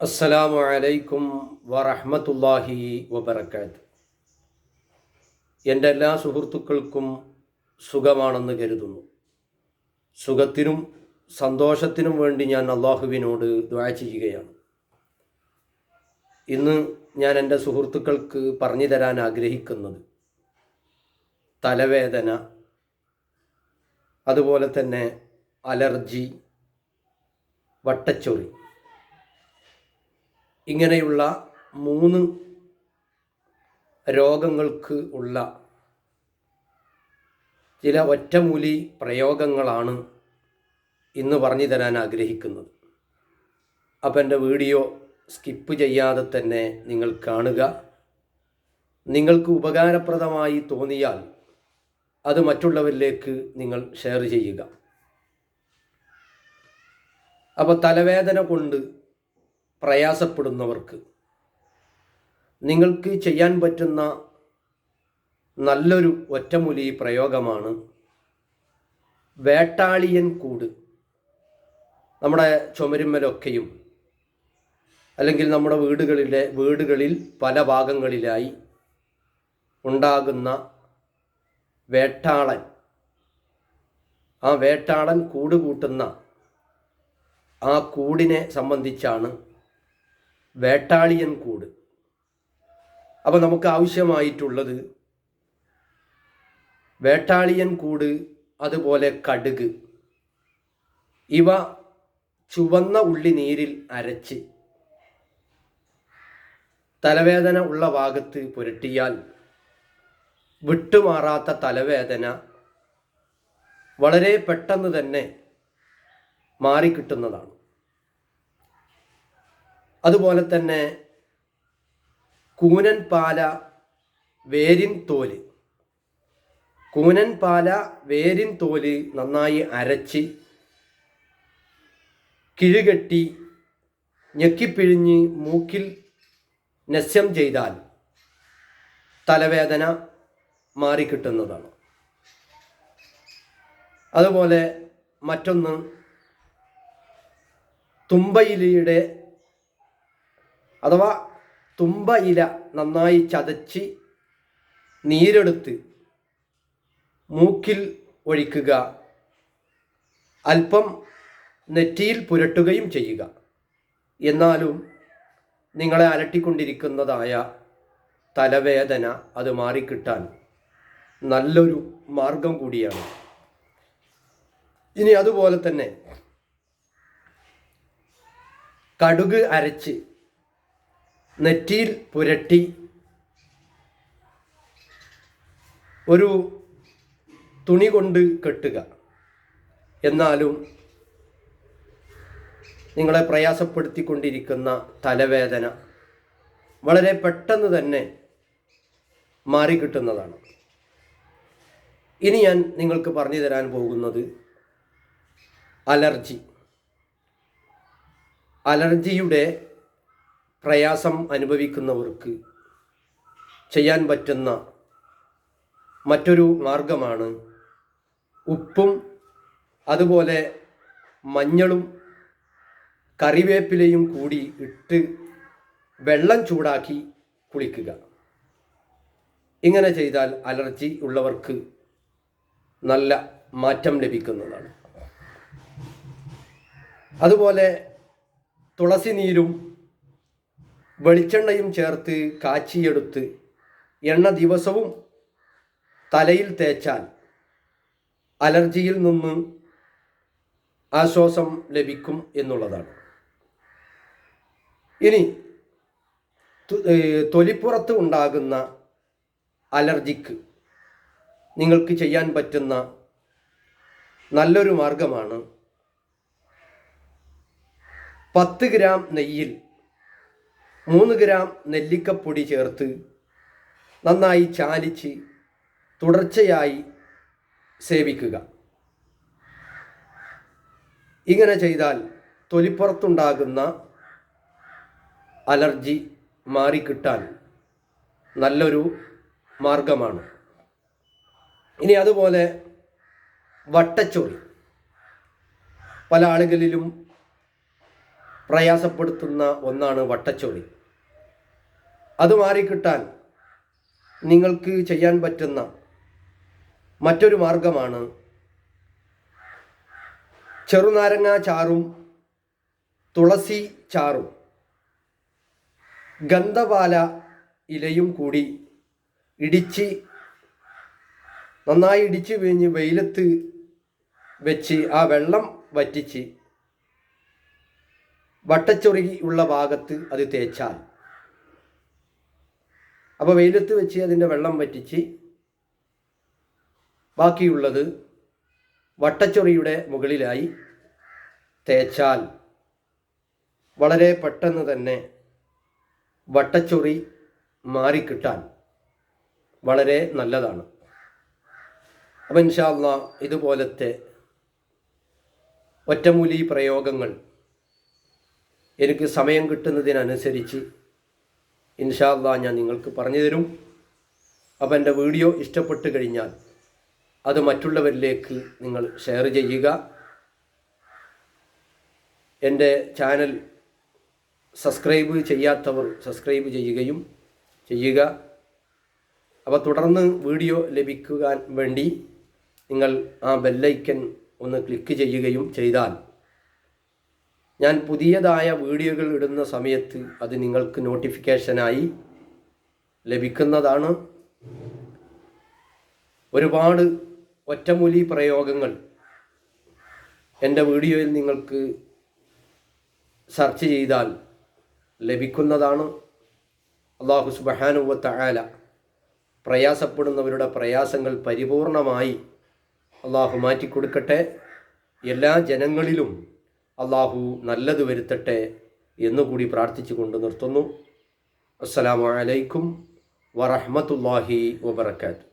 അസ്സലാമു അലൈക്കും വറഹ്മത്തുള്ളാഹി വബർക്കാത്ത് എന്റെ എല്ലാ സുഹൃത്തുക്കൾക്കും സുഖമാണെന്ന് കരുതുന്നു. സുഖത്തിനും സന്തോഷത്തിനും വേണ്ടി ഞാൻ അള്ളാഹുവിനോട് ദ്വാ ചെയ്യുകയാണ്. ഇന്ന് ഞാൻ എന്റെ സുഹൃത്തുക്കൾക്ക് പറഞ്ഞു തരാൻ ആഗ്രഹിക്കുന്നത് തലവേദന അതുപോലെ തന്നെ അലർജി വട്ടച്ചൊറി. ഇങ്ങനെയുള്ള മൂന്ന് രോഗങ്ങൾക്ക് ഉള്ള ചില ഒറ്റമൂലി പ്രയോഗങ്ങളാണ് ഇന്ന് പറഞ്ഞു തരാൻ ആഗ്രഹിക്കുന്നത്. അപ്പം എന്റെ വീഡിയോ സ്കിപ്പ് ചെയ്യാതെ തന്നെ നിങ്ങൾ കാണുക. നിങ്ങൾക്ക് ഉപകാരപ്രദമായി തോന്നിയാൽ അത് മറ്റുള്ളവരിലേക്ക് നിങ്ങൾ ഷെയർ ചെയ്യുക. അപ്പോൾ തലവേദന കൊണ്ട് പ്രയാസപ്പെടുന്നവർക്ക് നിങ്ങൾക്ക് ചെയ്യാൻ പറ്റുന്ന നല്ലൊരു ഒറ്റമൂലി പ്രയോഗമാണ് വേട്ടാളിയൻ കൂട്. നമ്മുടെ ചുമരുമ്മലൊക്കെയും അല്ലെങ്കിൽ നമ്മുടെ വീടുകളിലെ വീടുകളിൽ പല ഭാഗങ്ങളിലായി ഉണ്ടാകുന്ന വേട്ടാളൻ. ആ വേട്ടാളൻ കൂട് കൂട്ടുന്ന ആ കൂടിനെ സംബന്ധിച്ചാണ് വേട്ടാളിയൻ കൂട്. അപ്പോൾ നമുക്ക് ആവശ്യമായിട്ടുള്ളത് വേട്ടാളിയൻ കൂട് അതുപോലെ കടുക്. ഇവ ചുവന്ന ഉള്ളി നീരിൽ അരച്ച് തലവേദന ഉള്ള ഭാഗത്ത് പുരട്ടിയാൽ വിട്ടുമാറാത്ത തലവേദന വളരെ പെട്ടെന്ന് തന്നെ മാറിക്കിട്ടുന്നതാണ്. അതുപോലെ തന്നെ കൂനൻ പാല വേരിൻ തോൽ കൂനൻ പാല വേരിൻ തോൽ നന്നായി അരച്ച് കിഴുകെട്ടി ഞെക്കിപ്പിഴിഞ്ഞ് മൂക്കിൽ നസ്യം ചെയ്താൽ തലവേദന മാറിക്കിട്ടുന്നതാണ്. അതുപോലെ മറ്റൊന്ന് തുമ്പയിലയുടെ അഥവാ തുമ്പ ഇല നന്നായി ചതച്ച് നീരെടുത്ത് മൂക്കിൽ ഒഴിക്കുക. അല്പം നെറ്റിയിൽ പുരട്ടുകയും ചെയ്യുക. എന്നാലും നിങ്ങളെ അലട്ടിക്കൊണ്ടിരിക്കുന്നതായ തലവേദന അത് മാറിക്കിട്ടാൻ നല്ലൊരു മാർഗം കൂടിയാണ്. ഇനി അതുപോലെ തന്നെ കടുക് അരച്ച് നെറ്റിയിൽ പുരട്ടി ഒരു തുണി കൊണ്ട് കെട്ടുക. എന്നാലും നിങ്ങളെ പ്രയാസപ്പെടുത്തിക്കൊണ്ടിരിക്കുന്ന തലവേദന വളരെ പെട്ടെന്ന് തന്നെ മാറിക്കിട്ടുന്നതാണ്. ഇനി ഞാൻ നിങ്ങൾക്ക് പറഞ്ഞു തരാൻ പോകുന്നത് അലർജി. അലർജിയുടെ പ്രയാസം അനുഭവിക്കുന്നവർക്ക് ചെയ്യാൻ പറ്റുന്ന മറ്റൊരു മാർഗമാണ് ഉപ്പും അതുപോലെ മഞ്ഞളും കറിവേപ്പിലയും കൂടി ഇട്ട് വെള്ളം ചൂടാക്കി കുളിക്കുക. ഇങ്ങനെ ചെയ്താൽ അലർജി ഉള്ളവർക്ക് നല്ല മാറ്റം ലഭിക്കുന്നതാണ്. അതുപോലെ തുളസി നീരും വെളിച്ചെണ്ണയും ചേർത്ത് കാച്ചിയെടുത്ത് എണ്ണ ദിവസവും തലയിൽ തേച്ചാൽ അലർജിയിൽ നിന്ന് ആശ്വാസം ലഭിക്കും എന്നുള്ളതാണ്. ഇനി തൊലിപ്പുറത്ത് ഉണ്ടാകുന്ന അലർജിക്ക് നിങ്ങൾക്ക് ചെയ്യാൻ പറ്റുന്ന നല്ലൊരു മാർഗമാണ് പത്ത് ഗ്രാം നെയ്യിൽ മൂന്ന് ഗ്രാം നെല്ലിക്കപ്പൊടി ചേർത്ത് നന്നായി ചാലിച്ച് തുടർച്ചയായി സേവിക്കുക. ഇങ്ങനെ ചെയ്താൽ തൊലിപ്പുറത്തുണ്ടാകുന്ന അലർജി മാറിക്കിട്ടാൻ നല്ലൊരു മാർഗമാണ്. ഇനി അതുപോലെ വട്ടച്ചൊറി. പല ആളുകളിലും പ്രയാസപ്പെടുത്തുന്ന ഒന്നാണ് വട്ടച്ചൊറി. അത് മാറിക്കിട്ടാൻ നിങ്ങൾക്ക് ചെയ്യാൻ പറ്റുന്ന മറ്റൊരു മാർഗമാണ് ചെറുനാരങ്ങ ചാറും തുളസി ചാറും. ഗന്ധപാല ഇലയും കൂടി ഇടിച്ച് നന്നായി ഇടിച്ച് പിഴിഞ്ഞ് വെയിലത്ത് വെച്ച് ആ വെള്ളം വറ്റിച്ച് വട്ടച്ചൊറി ഉള്ള ഭാഗത്ത് അത് തേച്ചാൽ അപ്പോൾ വെയിലത്ത് വെച്ച് അതിന്റെ വെള്ളം വറ്റിച്ച് ബാക്കിയുള്ളത് വട്ടച്ചൊറിയുടെ മുകളിലായി തേച്ചാൽ വളരെ പെട്ടെന്ന് തന്നെ വട്ടച്ചൊറി മാറിക്കിട്ടാൻ വളരെ നല്ലതാണ്. അപ്പം ഇൻഷാല്ല ഇതുപോലത്തെ ഒറ്റമൂലി പ്രയോഗങ്ങൾ എനിക്ക് സമയം കിട്ടുന്നതിനനുസരിച്ച് ഇൻഷാല്ല ഞാൻ നിങ്ങൾക്ക് പറഞ്ഞു തരും. അപ്പോൾ എന്റെ വീഡിയോ ഇഷ്ടപ്പെട്ട് കഴിഞ്ഞാൽ അത് മറ്റുള്ളവരിലേക്ക് നിങ്ങൾ ഷെയർ ചെയ്യുക. എന്റെ ചാനൽ സബ്സ്ക്രൈബ് ചെയ്യാത്തവർ സബ്സ്ക്രൈബ് ചെയ്യുകയും ചെയ്യുക. അപ്പോൾ തുടർന്ന് വീഡിയോ ലഭിക്കുവാൻ വേണ്ടി നിങ്ങൾ ആ ബെല്ലൈക്കൻ ഒന്ന് ക്ലിക്ക് ചെയ്യുകയും ചെയ്താൽ ഞാൻ പുതിയതായ വീഡിയോകൾ ഇടുന്ന സമയത്ത് അത് നിങ്ങൾക്ക് നോട്ടിഫിക്കേഷനായി ലഭിക്കുന്നതാണ്. ഒരുപാട് ഒറ്റമൂലി പ്രയോഗങ്ങൾ എന്റെ വീഡിയോയിൽ നിങ്ങൾക്ക് സെർച്ച് ചെയ്താൽ ലഭിക്കുന്നതാണ്. അള്ളാഹു സുബഹാനുവത്ത ആല പ്രയാസപ്പെടുന്നവരുടെ പ്രയാസങ്ങൾ പരിപൂർണമായി അള്ളാഹു മാറ്റിക്കൊടുക്കട്ടെ. എല്ലാ ജനങ്ങളിലും അള്ളാഹു നല്ലത് വരുത്തട്ടെ എന്നുകൂടി പ്രാർത്ഥിച്ചുകൊണ്ട് നിർത്തുന്നു. അസ്സലാമു അലൈക്കും വറഹ്മത്തുള്ളാഹി വബർക്കാത്തു